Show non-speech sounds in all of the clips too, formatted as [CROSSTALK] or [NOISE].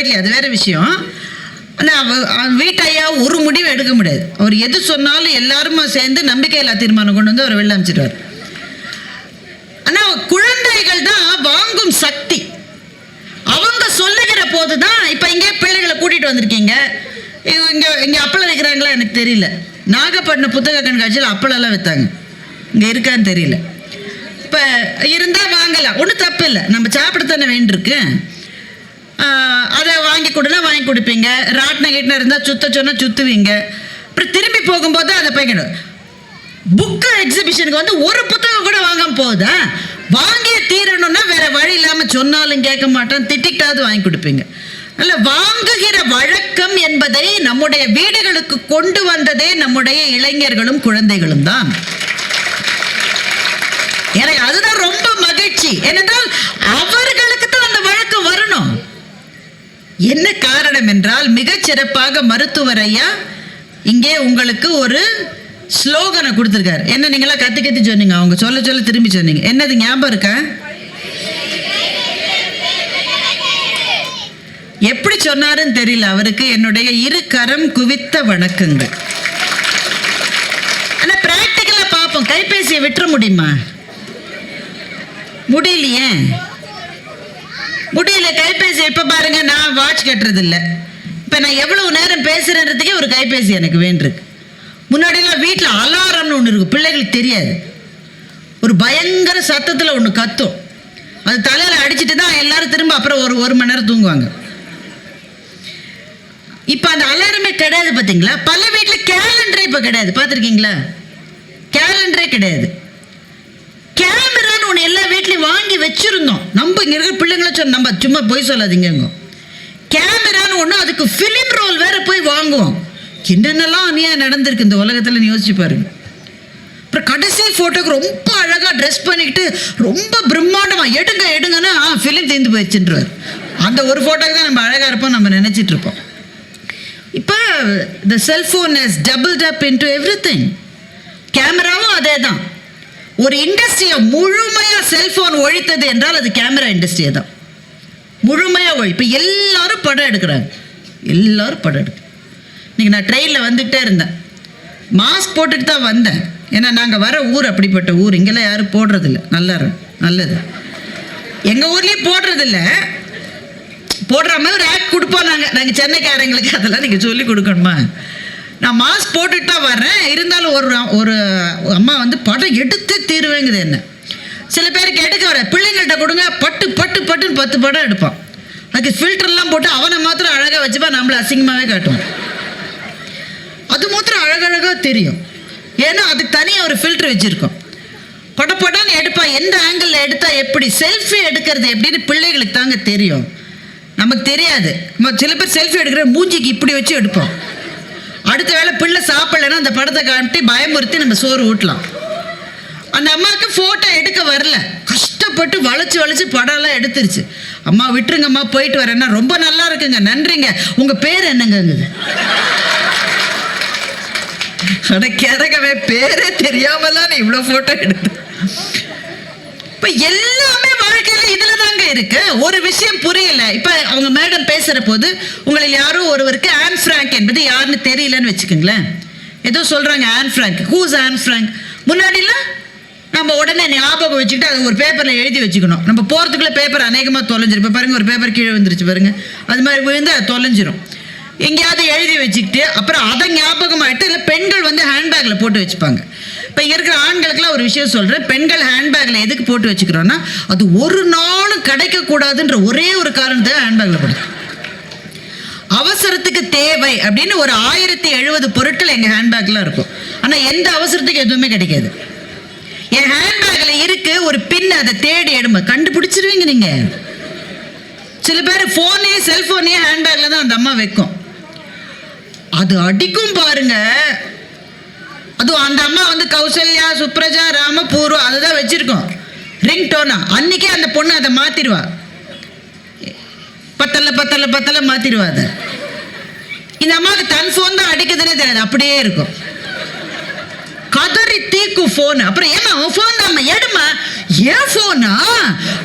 வீட்லையும் அது வேற விஷயம். ஆனால் வீட்டையா ஒரு முடிவு எடுக்க முடியாது. அவர் எது சொன்னாலும் எல்லாரும் சேர்ந்து நம்பிக்கையில்லா தீர்மானம் கொண்டு வந்து அவர் வெளில அமைச்சிடுவார் ஆனால் குழந்தைகள் தான் வாங்கும் சக்தி. அவங்க சொல்லுகிற போது தான் இப்போ இங்கே பிள்ளைகளை கூட்டிகிட்டு வந்திருக்கீங்க. இங்கே இங்கே அப்பளம் வைக்கிறாங்களா எனக்கு தெரியல. நாகப்பட்டினம் புத்தக கண்காட்சியில் அப்பளம்லாம் விற்றாங்க இங்கே இருக்கான்னு தெரியல. இப்போ இருந்தால் வாங்கலாம். ஒன்றும் தப்பு இல்லை. நம்ம சாப்பிட தானே வேண்டியிருக்கு. அதை வாங்கி கொடுனா வாங்கி கொடுப்பீங்க. ராட்டின கிட்டின இருந்தால் சுத்த சொன்னால் சுற்றுவீங்க அப்புறம் திரும்பி போகும்போது அதை பையன் புக்கு எக்ஸிபிஷனுக்கு வந்து ஒரு புத்தகம் கூட வாங்காம போகுதா? வாங்கிய தீரணும்னா வேற வழி இல்லாமல் சொன்னாலும் கேட்க மாட்டோம் திட்டிக்கிட்டாவது வாங்கி கொடுப்பீங்க. அல்ல வாங்குகிற வழக்கம் என்பதை நம்முடைய வீடுகளுக்கு கொண்டு வந்ததே நம்முடைய இளைஞர்களும் குழந்தைகளும் தான். எனக்கு அதுதான் ரொம்ப மகிழ்ச்சி. ஏனென்றால் அவர்களுக்கு தான் அந்த வழக்கம் வரணும் என்ன காரணம் என்றால் மிகச் சிறப்பாக மருத்துவர் ஐயா இங்கே உங்களுக்கு ஒரு ஸ்லோகனை கொடுத்துருக்காரு. என்ன நீங்களா கத்தி கத்தி சொன்னீங்க? அவங்க சொல்ல சொல்ல திரும்பி சொன்னீங்க. என்னது ஞாபகம் இருக்கா? எப்படி சொன்னாருன்னு தெரியல. அவருக்கு என்னுடைய இரு கரம் குவித்த வணக்கங்கள். ஆனா பிராக்டிக்கலா பார்ப்போம். கைபேசியை விட்டுற முடியுமா? முடியலையே. முடியல கைபேசி இப்ப பாருங்க நான் வாட்ச் கட்டுறது இல்ல இப்ப நான் எவ்வளவு நேரம் பேசுறேன்றதுக்கே ஒரு கைபேசி எனக்கு வேண்டியிருக்கு. முன்னாடிலாம் வீட்டில் அலாரம்னு ஒன்று இருக்கும் பிள்ளைகளுக்கு தெரியாது. ஒரு பயங்கர சத்தத்தில் ஒன்று கத்தும். அது தலையில் அடிச்சிட்டு தான் எல்லாரும் திரும்ப அப்புறம் ஒரு ஒரு மணி நேரம் தூங்குவாங்க. இப்போ அந்த அலாரமே கிடையாது பார்த்தீங்களா பல வீட்டில் கேலண்டரே இப்போ கிடையாது. பார்த்துருக்கீங்களா கேலண்டரே கிடையாது. எல்லா வீட்லையும் வாங்கி வச்சிருந்தோம். நம்ம இங்கே இருக்கிற பிள்ளைங்கள சொன்ன நம்ம சும்மா போய் சொல்லாதீங்க கேமரான்னு ஒன்று அதுக்கு ஃபிலிம் ரோல் வேறு போய் வாங்குவோம். என்னென்னலாம் அநியாயம் நடந்திருக்கு இந்த உலகத்தில் யோசிச்சு பாருங்க. அப்புறம் கடைசி ஃபோட்டோக்கு ரொம்ப அழகாக ட்ரெஸ் பண்ணிக்கிட்டு ரொம்ப பிரம்மாண்டமாக எடுங்க எடுங்கன்னா ஃபிலிம் தீர்ந்து போயிடுச்சுன்றவர் அந்த ஒரு ஃபோட்டோக்கு தான் நம்ம அழகாக இருப்போம் நம்ம நினச்சிட்டு இருப்போம். இப்போ the cellphone is double tap into everything கேமராவும் அதே தான் ஒரு இண்டஸ்ட்ரியை முழுமையாக செல்ஃபோன் ஒழித்தது என்றால் அது கேமரா இண்டஸ்ட்ரியை தான். முழுமையாக ஒழி இப்போ எல்லாரும் படம் எடுக்கிறாங்க. எல்லாரும் படம் எடுக்க. இன்றைக்கி நான் ட்ரெயினில் வந்துகிட்டே இருந்தேன். மாஸ்க் போட்டுட்டு தான் வந்தேன். ஏன்னா நாங்கள் வர ஊர் அப்படிப்பட்ட ஊர். இங்கெல்லாம் யாரும் போடுறதில்ல. நல்லா நல்லது. எங்கள் ஊர்லேயும் போடுறதில்ல. போடுற மாதிரி ஒரு ஆக்ட் கொடுப்போம் நாங்கள் நாங்கள் சென்னைக்காரங்களுக்கு அதெல்லாம் நீங்கள் சொல்லி கொடுக்கணுமா? நான் மாஸ்க் போட்டுட்டா தான் வர்றேன். இருந்தாலும் ஒரு ஒரு அம்மா வந்து படம் எடுத்து தீருவேங்குது என்ன. சில பேருக்கு எடுக்க வர பிள்ளைங்கள்ட்ட கொடுங்க பட்டு பட்டு பட்டுன்னு பத்து படம் எடுப்பான். அதுக்கு ஃபில்டர்லாம் போட்டு அவனை மாத்திரம் அழகாக வச்சுப்பா நம்மளை அசிங்கமாகவே காட்டுவான். அது மாத்திரம் அழகழகாக தெரியும். ஏன்னா அதுக்கு தனியாக ஒரு ஃபில்டர் வச்சுருக்கோம். படப்படான்னு எடுப்பான் எந்த ஆங்கிளில் எடுத்தால் எப்படி செல்ஃபி எடுக்கிறது எப்படின்னு பிள்ளைகளுக்கு தாங்க தெரியும். நமக்கு தெரியாது. நம்ம சில பேர் செல்ஃபி எடுக்கிற மூஞ்சிக்கு இப்படி வச்சு எடுப்போம். அடுத்த வேளை பிள்ளை சாப்பிடலைன்னா அந்த படத்தை காமிட்டு பயமுறுத்தி நம்ம சோறு ஊட்டலாம். அந்த அம்மாவுக்கு ஃபோட்டோ எடுக்க வரல. கஷ்டப்பட்டு வளைச்சு வளைச்சு படம்லாம் எடுத்துருச்சு. அம்மா விட்டுருங்கம்மா போயிட்டு வரேன்னா ரொம்ப நல்லா இருக்குங்க. நன்றிங்க. உங்க பேர் என்னங்கங்குது அட கிறகவே பேரே தெரியாமலாம் நீ இவ்வளோ ஃபோட்டோ எடுத்து. இப்போ எல்லாமே இதுல தாங்க இருக்கு. ஒரு விஷயம் புரியல. இப்ப அவங்க மேடம் பேசுற போது உங்களில் யாரோ ஒருவருக்கு ஆன் ஃப்ராங்க் என்பது யாருன்னு தெரியலன்னு வச்சுக்கோங்களேன். ஏதோ சொல்றாங்க Anne Frank who's Anne Frank முன்னாடிலாம் நம்ம உடனே ஞாபகம் வச்சுக்கிட்டு அதை ஒரு பேப்பரில் எழுதி வச்சுக்கணும். நம்ம போகிறதுக்குள்ளே பேப்பர் அநேகமாக தொலைஞ்சிருப்போம் பாருங்கள் பாருங்க ஒரு பேப்பர் கீழே வந்துருச்சு பாருங்க. அது மாதிரி விழுந்து அது தொலைஞ்சிரும். எங்கேயாவது எழுதி வச்சுக்கிட்டு அப்புறம் அதை ஞாபகமாகிட்டு இல்லை பெண்கள் வந்து ஹேண்ட்பேக்கில் போட்டு வச்சுப்பாங்க. இப்போ இருக்கிற ஆண்களுக்குலாம் ஒரு விஷயம் சொல்கிறேன் பெண்கள் ஹேண்ட்பேக்கில் எதுக்கு போட்டு வச்சுக்கிறோன்னா அது ஒரு நாளும் கிடைக்கக்கூடாதுன்ற ஒரே ஒரு காரணத்தை ஹேண்ட்பேக்கில் போடுது. அவசரத்துக்கு தேவை அப்படின்னு ஒரு ஆயிரத்தி எழுபது பொருட்கள் எங்கள் ஹேண்ட்பேக்கில் இருக்கும். ஆனால் எந்த அவசரத்துக்கு எதுவுமே கிடைக்காது. என் ஹேண்ட்பேக்கில் இருக்கு ஒரு பின் அதை தேடி எடும கண்டுபிடிச்சிருவீங்க நீங்கள் சில பேர் ஃபோனே செல்ஃபோனே ஹேண்ட்பேக்கில் தான் அந்த அம்மா வைக்கும். அது அடிக்கும் பாருங்க. அதுவும் அந்த அம்மா வந்து கௌசல்யா சுப்ரஜா ராம பூர்வா அதுதான் வச்சிருக்கோம். ரிங் டோனா அன்னைக்கே அந்த பொண்ணு அதை மாற்றிடுவா பத்தல பத்தல பத்தல மாற்றிடுவா அதை. இந்த அம்மாவுக்கு தன் ஃபோன் தான் அடிக்குதுன்னே தெரியாது. அப்படியே இருக்கும். கதறி தீக்கும் ஃபோன் அப்புறம் ஏமா உன் ஃபோன் தான் எடுமா ஏன் ஃபோனா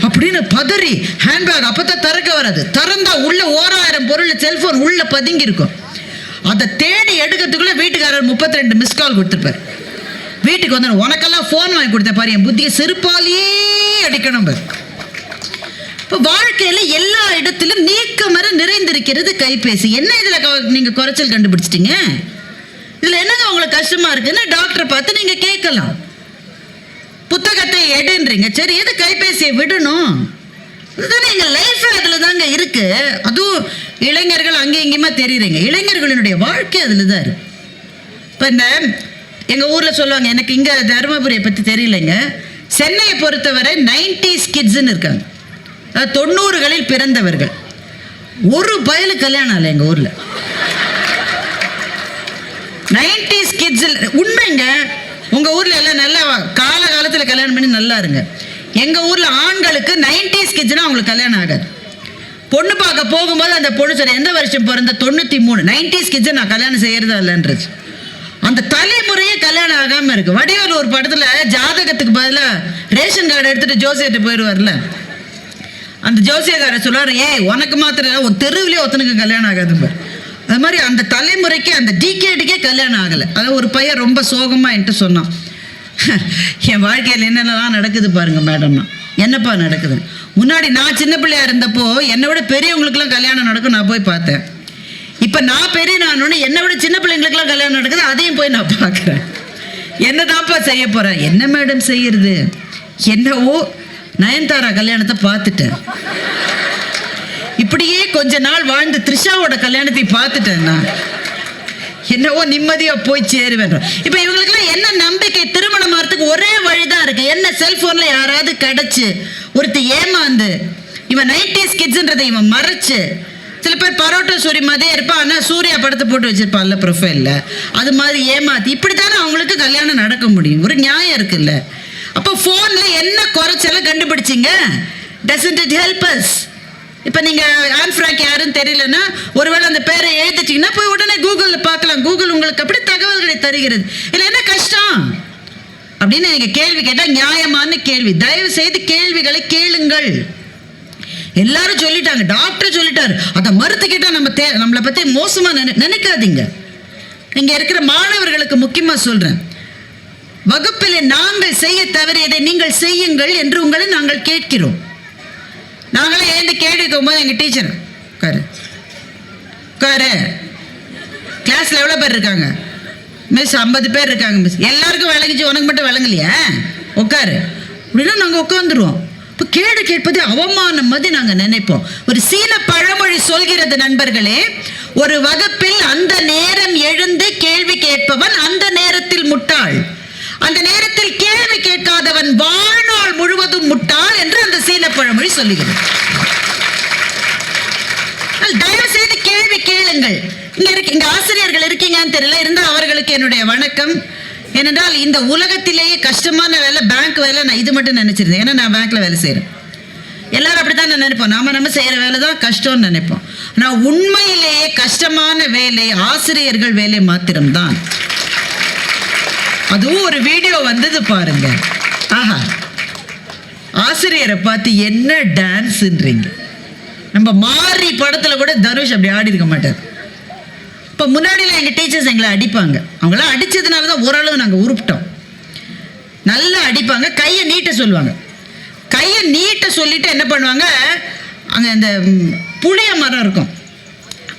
அப்படின்னு பதறி ஹேண்ட்பேக் அப்போ தான் திறக்க வராது. திறந்தா உள்ள ஓராயிரம் பொருள் செல்ஃபோன் உள்ள பதுங்கி இருக்கும் அதை தேடி எடுக்கிறதுக்குள்ள வீட்டுக்காரர் முப்பத்தி ரெண்டு மிஸ் கால் கொடுத்துருப்பார். வீட்டுக்கு வந்து உனக்கெல்லாம் ஃபோன் வாங்கி கொடுத்த பாரு என் புத்தியை செருப்பாலேயே அடிக்கணும் பாரு. இப்போ வாழ்க்கையில் எல்லா இடத்திலும் நீக்கமர நிறைந்திருக்கிறது கைபேசி. என்ன இதில் நீங்கள் குறைச்சல் கண்டுபிடிச்சிட்டீங்க? இதில் என்னங்க உங்களுக்கு கஷ்டமாக இருக்குன்னு டாக்டரை பார்த்து நீங்கள் கேட்கலாம். புத்தகத்தை எடுன்றீங்க. சரி எது கைபேசியை விடணும்? இதுதானே எங்க லைஃப் அதுல தாங்க இருக்கு. அதுவும் இளைஞர்கள் அங்கே இங்கேயுமா தெரியுறீங்க இளைஞர்களினுடைய வாழ்க்கை அதுல தான் இருக்கு. இப்போ இந்த எங்கள் ஊரில் சொல்லுவாங்க எனக்கு இங்கே தருமபுரியை பற்றி தெரியலைங்க. சென்னையை பொறுத்தவரை நைன்டிஸ் ஸ்கிட்ஸ்ன்னு இருக்காங்க. அதாவது தொண்ணூறுகளில் பிறந்தவர்கள். ஒரு பயலு கல்யாணம் இல்லை எங்கள் ஊரில். நைன்டி கிட்ஸில் உண்மைங்க உங்கள் ஊரில் எல்லாம் நல்லா கால காலத்தில் கல்யாணம் பண்ணி நல்லா இருங்க. எங்கள் ஊரில் ஆண்களுக்கு நைன்டிஸ் கிட்ஸ்னால் அவங்களுக்கு கல்யாணம் ஆகாது. பொண்ணு பார்க்க போகும்போது அந்த பொண்ணு சொன்ன எந்த வருஷம் பிறந்த? தொண்ணூற்றி மூணு நைன்டிஸ் கிட்ஸை நான் கல்யாணம் செய்யறதா இல்லைன்றது அந்த தலைமுறையே கல்யாணம் ஆகாமல் இருக்கு. வடிவேல் ஒரு படத்தில் ஜாதகத்துக்கு பதிலாக ரேஷன் கார்டு எடுத்துட்டு ஜோசியர்கிட்ட போயிடுவார்ல அந்த ஜோசியக்காரர் சொல்லுவார் ஏய் உனக்கு மாத்திரம் ஒரு உன் தெருவிலே ஒருத்தனுக்கு கல்யாணம் ஆகாது பாரு. அது மாதிரி அந்த தலைமுறைக்கு அந்த டிகேடுக்கே கல்யாணம் ஆகலை. அதாவது ஒரு பையன் ரொம்ப சோகமாக என்கிட்ட சொன்னான். [LAUGHS] என் வாழ்க்கையில் என்னென்னலாம் நடக்குது பாருங்க மேடம்னா என்னப்பா நடக்குது? முன்னாடி நான் சின்ன பிள்ளையா இருந்தப்போ என்னை விட பெரியவங்களுக்குலாம் கல்யாணம் நடக்கும் நான் போய் பார்த்தேன். இப்போ நான் பெரிய நானு என்னை விட சின்ன பிள்ளைங்களுக்குலாம் கல்யாணம் நடக்குது அதையும் போய் நான் பார்க்குறேன். என்னதான்ப்பா செய்ய போகிறேன் என்ன மேடம் செய்யறது? என்னவோ நயன்தாரா கல்யாணத்தை பார்த்துட்டேன். இப்படியே கொஞ்ச நாள் வாழ்ந்து த்ரிஷாவோட கல்யாணத்தை பார்த்துட்டேன் நான். என்னவோ நிம்மதியா போய் சேருவேன் இப்போ இவங்களுக்குலாம் என்ன நம்பிக்கை? திருமணம் வரத்துக்கு ஒரே வழிதான் இருக்கு. என்ன செல்போன்ல யாராவது கிடைச்சு ஒருத்தி ஏமாந்து இவன் நைன்டிஸ் கிட்ஸுன்றதை இவன் மறைச்சு சில பேர் பரோட்டா சூரி மாதிரியே இருப்பான் ஆனால் சூர்யா படத்தை போட்டு வச்சிருப்பான்ல ப்ரொஃபைலில் அது மாதிரி ஏமாத்தி இப்படி தானே அவங்களுக்கு கல்யாணம் நடக்க முடியும். ஒரு நியாயம் இருக்குல்ல. அப்போ ஃபோனில் என்ன குறைச்செல்லாம் கண்டுபிடிச்சிங்க? டசன்ட் இட் ஹெல்ப் அஸ் இப்போ நீங்கள் ஆன் ஃப்ராக் யாருன்னு தெரியலன்னா ஒருவேளை அந்த பேரை எழுதிச்சிங்கன்னா போய் உங்களுக்கு அப்படி தகவல்களை தருகிறது? இதில் என்ன கஷ்டம்? அப்படின்னு நீங்க கேள்வி கேட்டால் நியாயமான கேள்வி. தயவு செய்து கேள்விகளை கேளுங்கள். எல்லாரும் சொல்லிட்டாங்க. டாக்டர் சொல்லிட்டாரு. அதை மறுத்து கேட்டால் நம்ம தே நம்மளை பற்றி மோசமாக நினை நினைக்காதீங்க. இங்கே இருக்கிற மாணவர்களுக்கு முக்கியமாக சொல்கிறேன் வகுப்பில் நாங்கள் செய்ய தவறியதை நீங்கள் செய்யுங்கள் என்று உங்களை நாங்கள் கேட்கிறோம். நாங்களே எழுந்து கேட்டுக்கும் போது எங்கள் டீச்சர் உட்காரு. உட்காரு. கிளாஸில் எவ்வளோ பேர் இருக்காங்க? மிஸ் ஐம்பது பேர் இருக்காங்க மிஸ் எல்லாருக்கும் விளங்கிச்சு உனக்கு மட்டும் விளங்கலையா? உட்காரு. அப்படின்னா நாங்கள் உட்காந்துருவோம் இப்போ கேடு கேட்பது அவமானம் மாதிரி நாங்கள் நினைப்போம். ஒரு சீன பழமொழி சொல்கிறது நண்பர்களே ஒரு வகுப்பில் அந்த நேரம் எழுந்து கேள்வி கேட்பவன் அந்த நேரத்தில் முட்டாள். அந்த நேரத்தில் கேள்வி கேட்காதவன் வாழ்நாள் முழுவதும் முட்டாள் என்று அந்த சீன பழமொழி சொல்லுகிறது. தயவு செய்து கேள்வி கேளுங்கள். இங்க இருக்கு இங்க ஆசிரியர்கள் இருக்கீங்கன்னு தெரியல இருந்தால் அவர்களுக்கு என்னுடைய வணக்கம். ஏனென்றால் இந்த உலகத்திலேயே கஷ்டமான வேலை பேங்க் வேலை நான் இது மட்டும் நினைச்சிருந்தேன். ஏன்னா நான் பேங்க்ல வேலை செய்கிறேன் எல்லாரும் அப்படித்தான் நான் நினைப்போம். நாம நம்ம செய்யற வேலை தான் கஷ்டம்னு நினைப்போம். நான் உண்மையிலேயே கஷ்டமான வேலை ஆசிரியர்கள் வேலை மாத்திரம்தான். அதுவும் ஒரு வீடியோ வந்தது பாருங்க. ஆஹா. ஆசிரியரை பார்த்து என்ன டான்ஸ்ன்றீங்க நம்ம மாறி படத்தில் கூட தனுஷ் அப்படி ஆடி இருக்க மாட்டார். இப்போ முன்னாடிலாம் எங்கள் டீச்சர்ஸ் எங்களை அடிப்பாங்க. அவங்களாம் அடித்ததுனால தான் ஓரளவு நாங்கள் உருப்பிட்டோம். நல்லா அடிப்பாங்க. கையை நீட்ட சொல்லுவாங்க. கையை நீட்ட சொல்லிட்டு என்ன பண்ணுவாங்க? அங்கே அந்த புளிய மரம் இருக்கும்.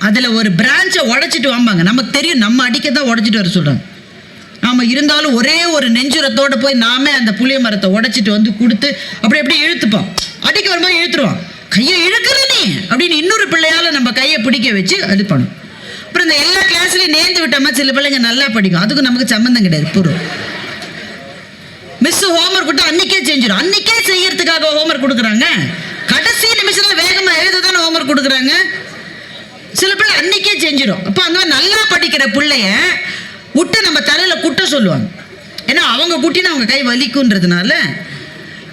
அதில் ஒரு பிரான்ச்சை உடச்சிட்டு வாம்பாங்க. நமக்கு தெரியும் நம்ம அடிக்க தான் உடச்சிட்டு வர சொல்கிறாங்க நாம் இருந்தாலும் ஒரே ஒரு நெஞ்சுரத்தோட போய் நாமே அந்த புளிய மரத்தை உடச்சிட்டு வந்து கொடுத்து அப்படி அப்படியே இழுத்துப்போம். அடிக்க வரும்போது இழுத்துருவான் கையை இழுக்கல நீ அப்படின்னு இன்னொரு பிள்ளையால நம்ம கையை பிடிக்க வச்சு அது பண்ணும் அப்புறம் இந்த எல்லா கிளாஸ்லையும் நேர்ந்து விட்டோமா சில பிள்ளைங்க நல்லா படிக்கும். அதுக்கும் நமக்கு சம்மந்தம் கிடையாது. பூர்வம் மிஸ் ஹோம்ஒர்க் கொடுத்து அன்னைக்கே செஞ்சிடும். அன்னைக்கே செய்யறதுக்காக ஹோம்ஒர்க் கொடுக்குறாங்க. கடைசி நிமிஷத்தில் வேகமாக எழுத தானே ஹோம்ஒர்க் கொடுக்குறாங்க. சில பிள்ளை அன்னைக்கே செஞ்சிடும். அப்போ அந்த மாதிரி நல்லா படிக்கிற பிள்ளைய விட்டு நம்ம தலையில் குட்ட சொல்லுவாங்க. ஏன்னா அவங்க குட்டினா அவங்க கை வலிக்குன்றதுனால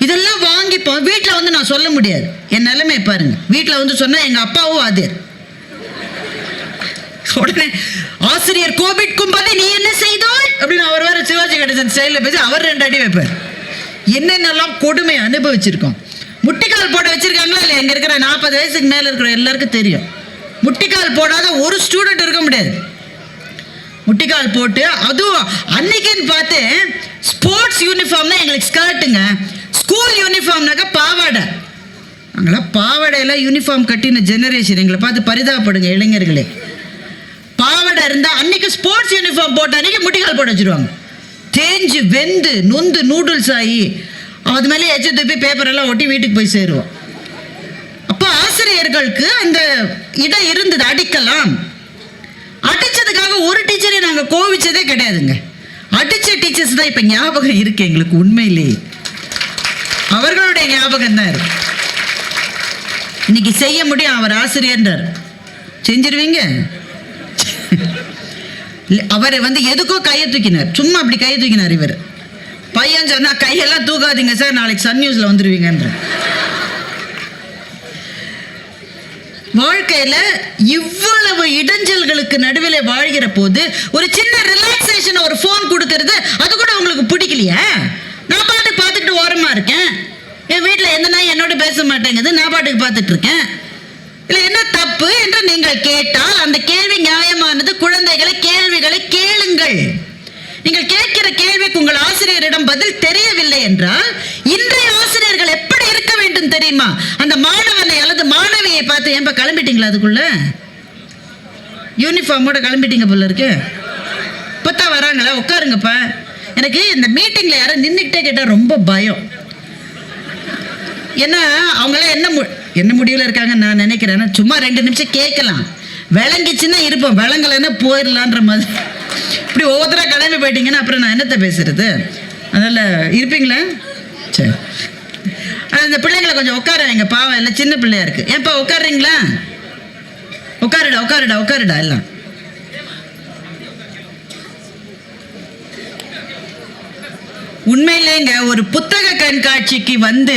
இதெல்லாம் வாங்கிப்போம். வீட்டில் வந்து நான் சொல்ல முடியாது. என் நிலைமை பாருங்கள் வீட்டில் வந்து சொன்னால் எங்கள் அப்பாவும் அதே. உடனே ஆசிரியர் கோபிட் கும்பலை நீ என்ன செய்தாய்? அப்படின்னு அவர் வேற சிவாஜி கணேசன் செயலில் பேசி அவர் ரெண்டு அடி வைப்பார். என்னென்னலாம் கொடுமை அனுபவிச்சிருக்கோம். முட்டிக்கால் போட வச்சிருக்காங்களா இல்லை இங்கே இருக்கிற நாற்பது வயசுக்கு மேலே இருக்கிற எல்லாருக்கும் தெரியும். முட்டிக்கால் போடாத ஒரு ஸ்டூடெண்ட் இருக்க முடியாது. முட்டிக்கால் போட்டு அதுவும் அன்னைக்குன்னு பார்த்து ஸ்போர்ட்ஸ் யூனிஃபார்ம்னா எங்களுக்கு ஸ்கர்ட்டுங்க ஸ்கூல் யூனிஃபார்ம்னாக்கா பாவாடை. நாங்களாம் பாவாடையெல்லாம் யூனிஃபார்ம் கட்டின ஜெனரேஷன் எங்களை பார்த்து பரிதாபப்படுங்க இளைஞர்களே. பாவடை இருந்தால் அன்னைக்கு ஸ்போர்ட்ஸ் யூனிஃபார்ம் போட்ட அன்னைக்கு முட்டிக்கால் போட்டு வச்சிருவாங்க. தேஞ்சு வெந்து நொந்து நூடுல்ஸ் ஆகி அது மேலே எச்சு துப்பி பேப்பர் எல்லாம் ஒட்டி வீட்டுக்கு போய் சேருவோம். அப்போ ஆசிரியர்களுக்கு அந்த இடம் இருந்தது அடிக்கலாம். அடிச்சதுக்காக ஒரு டீச்சரை நாங்கள் கோவிச்சதே கிடையாதுங்க. அடிச்ச டீச்சர்ஸ் தான் இப்போ ஞாபகம் இருக்கு எங்களுக்கு உண்மையிலேயே. அவர்களுடைய ஞாபகம் தான் இருக்கு. இன்னைக்கு செய்ய முடியும் அவர் ஆசிரியர்ன்றார். செஞ்சிருவீங்க? அவர் வந்து எதுக்கோ கையை தூக்கினார். சும்மா அப்படி கையை தூக்கினார் இவர். பையன் சொன்னா கையெல்லாம் தூக்காதீங்க சார் நாளைக்கு சன் நியூஸ்ல வந்துருவீங்கன்ற. வாழ்க்கையில இவ்வளவு இடைஞ்சல்களுக்கு நடுவில் வாழ்கிற போது ஒரு சின்ன ரிலாக்ஸேஷன் ஒரு ஃபோன் கொடுக்கறது அது கூட உங்களுக்கு பிடிக்கலையா? நான் பாட்டு பார்த்துட்டு ஓரமா இருக்கேன். என் வீட்டில் எந்த நாய் என்னோட பேச மாட்டேங்குது நான் பாட்டுக்கு பார்த்துட்டு இருக்கேன். இல்லை என்ன தப்பு என்று நீங்கள் கேட்டால் அந்த கேள்வி நியாயமானது குழந்தைகளை கேள்விகளை கேளுங்கள். நீங்கள் கேட்கிற கேள்விக்கு உங்கள் ஆசிரியரிடம் பதில் தெரியவில்லை என்றால் இன்றைய ஆசிரியர்கள் எப்படி இருக்க வேண்டும் தெரியுமா? அந்த மாணவனை அல்லது மாணவியை பார்த்து ஏன்பா கிளம்பிட்டீங்களா அதுக்குள்ள? யூனிஃபார்மோட கிளம்பிட்டீங்க போல இருக்கு. இப்போத்தான் வராங்களா? உட்காருங்கப்பா. எனக்கு இந்த மீட்டிங்கில் யாரும் நின்றுக்கிட்டே கேட்டால் ரொம்ப பயம். ஏன்னா அவங்களாம் என்ன மு என்ன முடிவில் இருக்காங்கன்னு நான் நினைக்கிறேன்னா சும்மா ரெண்டு நிமிஷம் கேட்கலாம். விளங்கிச்சுன்னா இருப்போம். விளங்கலைன்னா போயிடலான்ற மாதிரி. இப்படி ஒவ்வொருத்தராக கிளம்பி போயிட்டீங்கன்னா அப்புறம் நான் என்னத்தை பேசுறது? அதனால் இருப்பீங்களா? சரி. அந்த பிள்ளைங்களை கொஞ்சம் உட்கார வைங்க பாவம் எல்லாம் சின்ன பிள்ளையா இருக்கு. ஏன்ப்பா உட்காருறீங்களா? உட்காருடா உட்காருடா உட்காருடா எல்லாம். உண்மையிலேங்க ஒரு புத்தக கண்காட்சிக்கு வந்து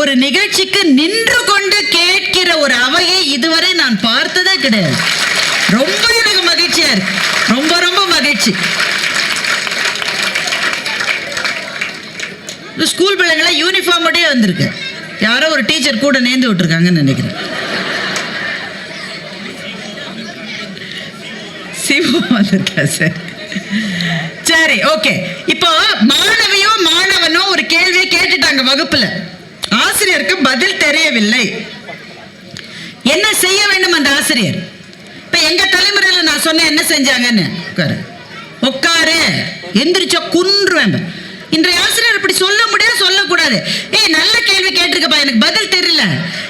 ஒரு நிகழ்ச்சிக்கு நின்று கொண்டு கேட்கிற ஒரு அவையை இதுவரை நான் பார்த்ததே கிடையாது. ரொம்ப எனக்கு மகிழ்ச்சியா இருக்கு. ரொம்ப ரொம்ப மகிழ்ச்சி. இந்த ஸ்கூல் பிள்ளைங்களாம் யூனிஃபார்மோடய வந்திருக்கு. யாரோ ஒரு டீச்சர் கூட நேர்ந்து விட்டுருக்காங்கன்னு நினைக்கிறேன். சிவம் வந்திருக்கா சார் சரி ஓகே இப்போ மாணவியோ மாணவனோ ஒரு கேள்வியை கேட்டுட்டாங்க வகுப்புல. ஆசிரியருக்கு பதில் தெரியவில்லை. என்ன செய்ய வேண்டும் அந்த ஆசிரியர்? இப்ப எங்க தலைமுறையில நான் சொன்னேன் என்ன செஞ்சாங்கன்னு? உட்காரு. உட்காரு. எந்திரிச்சா குன்றுவேன். இன்றைய ஆசிரியர் இப்படி சொல்ல முடியாது சொல்லக்கூடாது. ஏய் நல்ல கேள்வி கேட்டிருக்கப்பா எனக்கு பதில் தெரியல.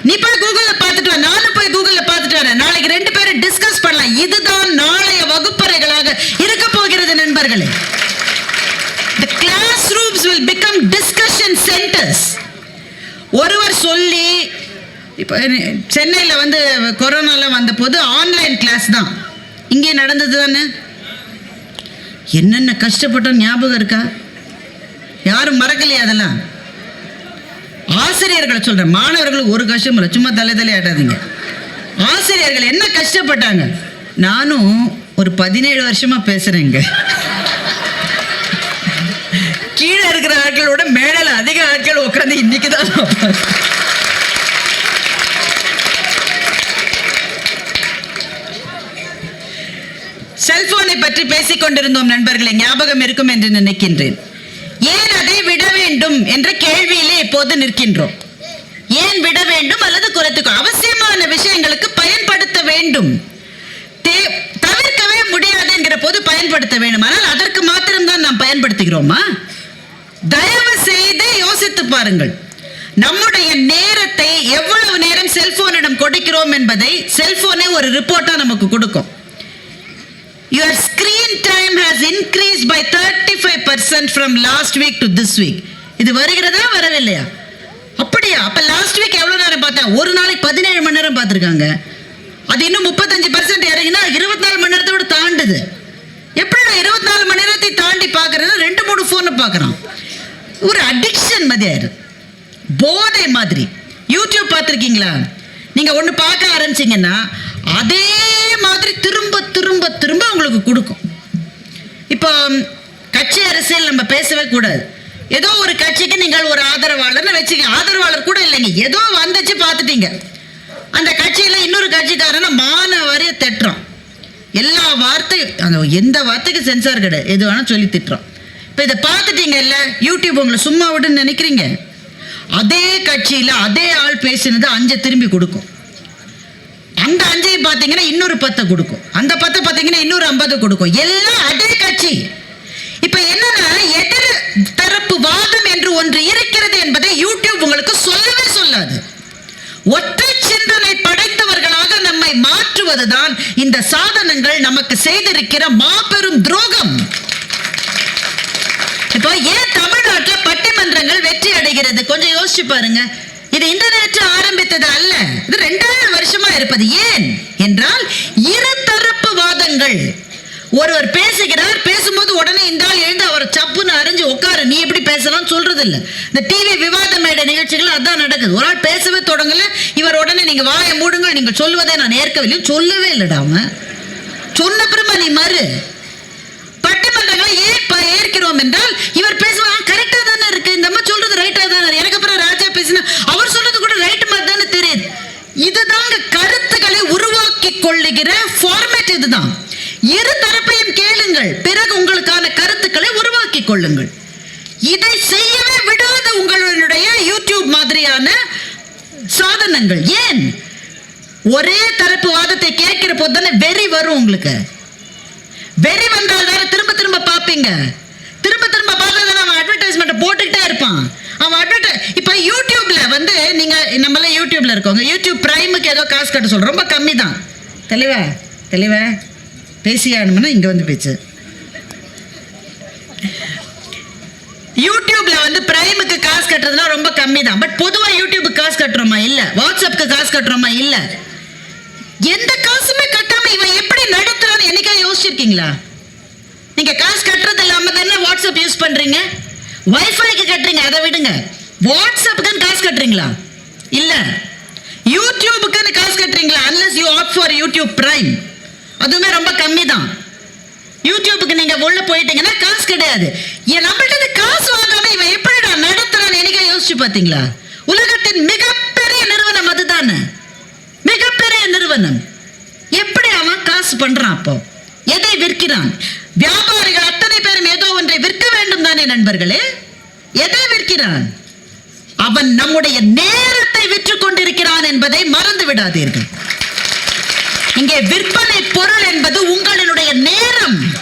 நீ போய் கூகுள்ல பார்த்துட்டு வா. நானும் போய் கூகுள்ல பார்த்துட்டு வரேன். நாளைக்கு ரெண்டு பேரும் டிஸ்கஸ் பண்ணலாம். இதுதான் நாளைய வகுப்பறைகளாக இருக்க போகிறது நண்பர்களே. The classrooms will become discussion centers. ஒருவர் சொல்லி இப்போ சென்னையில் வந்து கொரோனாலாம் வந்த போது ஆன்லைன் கிளாஸ் தான். இங்கே நடந்தது தானே? என்னென்ன கஷ்டப்பட்டோம் ஞாபகம் இருக்கா? யாரும் மறக்கலையா அதெல்லாம்? ஆசிரியர்களை சொல்கிறேன் மாணவர்களுக்கு ஒரு கஷ்டம் இல்லை. சும்மா தலை தலை ஆட்டாதீங்க. ஆசிரியர்கள் என்ன கஷ்டப்பட்டாங்க? நானும் ஒரு பதினேழு வருஷமாக பேசுகிறேங்க கீழே இருக்கிற ஆட்களோட மேடல அதிக ஆட்கள் உட்காந்து இன்னைக்கு தான் செல்போனை பற்றி பேசிக் கொண்டிருந்தோம் நண்பர்களே ஞாபகம் இருக்கும் என்று நினைக்கின்றேன். ஏன் அதை விட வேண்டும் என்ற கேள்வியிலே இப்போது நிற்கின்றோம். ஏன் விட வேண்டும் அல்லது குறைத்துக்கோ அவசியமான விஷயங்களுக்கு பயன்படுத்த வேண்டும். தே- தவிர்க்கவே முடியாது என்கிற போது பயன்படுத்த வேண்டும். ஆனால் அதற்கு மாத்திரம்தான் நாம் பயன்படுத்துகிறோமா? தயவு செய்து யோசித்து பாருங்கள். நம்முடைய நேரத்தை எவ்வளவு நேரம் செல்போனிடம் கொடுக்கிறோம் என்பதை செல்போனே ஒரு ரிப்போர்ட்டா நமக்கு கொடுக்கும். Your screen time has increase by thirty five percent from last week to this week இது வருகிறதா வரவில்லையா? அப்படியா? அப்ப லாஸ்ட் வீக் எவ்வளவு நேரம் பார்த்தா ஒரு நாளைக்கு பதினேழு மணி நேரம் பார்த்துருக்காங்க. அது இன்னும் முப்பத்தஞ்சு பர்சன்ட் இறங்கினா இருபத்தி நாலு மணி நேரத்தை விட தாண்டுது. எப்படி நான் இருபத்தி நாலு மணி நேரத்தை தாண்டி பார்க்கறேன்னா ரெண்டு மூணு ஃபோனை பார்க்குறான். ஒரு அடிக்ஷன் மாதிரி ஆயிடுது போதை மாதிரி. யூடியூப் பார்த்துருக்கீங்களா? நீங்கள் ஒன்று பார்க்க ஆரம்பிச்சிங்கன்னா அதே மாதிரி திரும்ப திரும்ப திரும்ப உங்களுக்கு கொடுக்கும். இப்போ கட்சி அரசியல் நம்ம பேசவே கூடாது. ஏதோ ஒரு கட்சிக்கு நீங்கள் ஒரு ஆதரவாளர்னு வச்சுக்க ஆதரவாளர் கூட இல்லைங்க. ஏதோ வந்துச்சு பார்த்துட்டீங்க. அந்த கட்சியில் இன்னொரு கட்சிக்காரன மான வரைய திட்டுறோம் எல்லா வார்த்தை அந்த எந்த வார்த்தைக்கு சென்சார் கிடையாது. எது வேணால் சொல்லி திட்டுறோம் இப்போ இதை பார்த்துட்டீங்கல்ல யூடியூப் உங்களை சும்மா விடுன்னு நினைக்கிறீங்க? அதே கட்சியில அதே ஆள் பேசினது அஞ்சை திரும்பி கொடுக்கும். அந்த அஞ்சையும் பார்த்தீங்கன்னா இன்னொரு பத்தை கொடுக்கும். அந்த பத்தை பார்த்தீங்கன்னா இன்னொரு ஐம்பது கொடுக்கும். எல்லாம் அதே கட்சி. இப்போ என்னன்னா எதிர் தரப்பு வாதம் என்று ஒன்று இருக்கிறது என்பதை யூடியூப் உங்களுக்கு சொல்லவே சொல்லாது. ஒற்றை சிந்தனை படைத்தவர்களாக நம்மை மாற்றுவதுதான் இந்த சாதனங்கள் நமக்கு செய்திருக்கிற மாபெரும் துரோகம். இப்போ ஏன் தமிழ்நாட்டுல பட்டிமன்றங்கள் வெற்றி அடைகிறது? கொஞ்சம் யோசிச்சு பாருங்க. இது இந்த ஆரம்பித்தது அல்ல. இது ரெண்டாயிரம் வருஷமா இருப்பது. ஏன் என்றால் இருதரப்பு வாதங்கள். ஒருவர் பேசுகிறார் பேசும்போது உடனே இந்த ஆள் எழுந்து அவர் சப்புன்னு அறிஞ்சு உட்காரு. நீ எப்படி பேசலாம் சொல்றது இல்ல இந்த டிவி விவாத மேடை நிகழ்ச்சிகள் அதான் நடக்குது. ஒரு ஆள் பேசவே தொடங்கல. இவர் உடனே நீங்க வாயை மூடுங்க நீங்க சொல்லுவதை நான் ஏற்கவில்லை. சொல்லவே இல்லடா அவன். சொன்ன பிறமா நீ மறு. பட்டிமன்றங்களை ஏற்ப ஏற்கிறோம் என்றால் இவர் பேசுவாங்க கரெக்டா தானே இருக்கு. இந்த அம்மா சொல்றது ரைட்டா தானே எனக்கு அப்புறம் ராஜா பேசினா அவர் சொல்றது கூட ரைட் மாதிரி தானே தெரியுது. இதுதாங்க கருத்துக்களை உருவாக்கி கொள்ளுகிற ஃபார்மேட் இதுதான். இரு தரப்பையும் கேளுங்கள். பிறகு உங்களுக்கான கருத்துக்களை உருவாக்கி கொள்ளுங்கள். இதை செய்யவே விடாத உங்களுடைய யூடியூப் மாதிரியான சாதனங்கள். ஏன்? ஒரே தரப்பு வாதத்தை கேட்கிற போது தானே வெறி வரும் உங்களுக்கு. வெறி வந்தால் தானே திரும்ப திரும்ப பார்ப்பீங்க. திரும்ப திரும்ப பார்த்தா அவன் அட்வர்டைஸ்மெண்ட் போட்டுக்கிட்டே இருப்பான். அவன் அட்வர்டை இப்போ யூடியூப்ல வந்து நீங்க நம்மள யூடியூப்ல இருக்கோங்க. யூடியூப் பிரைமுக்கு ஏதோ காசு கட்ட சொல்றோம். ரொம்ப கம்மி தான் தெளிவா? தெளிவா பேசியானும்னா இங்க வந்து பேச்சு. யூடியூப்ல வந்து பிரைமுக்கு காசு கட்டுறதுலாம் ரொம்ப கம்மி தான் பட் பொதுவா யூடியூபுக்கு காசு கட்டுறோமா? இல்ல. வாட்ஸ்அப்புக்கு காசு கட்டுறோமா? இல்ல. எந்த காசுமே கட்டாம இவன் எப்படி நடத்துறான்னு என்னைக்கா யோசிச்சிருக்கீங்களா? நீங்க காசு கட்டுறது இல்லாம தானே வாட்ஸ்அப் யூஸ் பண்றீங்க? வைஃபைக்கு கட்டுறீங்க அதை விடுங்க. வாட்ஸ்அப்புக்குன்னு காசு கட்டுறீங்களா? இல்ல. யூடியூபுக்குன்னு காசு கட்டுறீங்களா? Unless you opt for YouTube Prime அதுவுமே ரொம்ப கம்மி தான் யூடியூபுக்கு நீங்க உள்ள போயிட்டீங்கன்னா காசு கிடையாது. என் நம்மள்ட்ட இருந்து காசு வாங்காம இவன் எப்படிடா நடத்துறான்னு என்னைக்கா யோசிச்சு பாத்தீங்களா உலகத்தின் மிகப்பெரிய நிறுவனம் அதுதானே? மிகப்பெரிய நிறுவனம். காசு பண்றான் அப்போ. எதை விற்கிறான்? வியாபாரிகள் அத்தனை பேரும் ஏதோ ஒன்றை விற்க வேண்டும் தானே நண்பர்களே? எதை விற்கிறான்? அவன் நம்முடைய நேரத்தை விற்று கொண்டிருக்கிறான் என்பதை மறந்து விடாதீர்கள். இங்கே விற்பனை பொருள் என்பது உங்களுடைய நேரம்.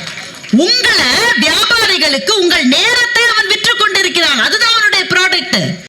உங்களை வியாபாரிகளுக்கு உங்கள் நேரத்தை அவன் விற்று கொண்டிருக்கிறான். அதுதான் அவனுடைய ப்ராடக்ட்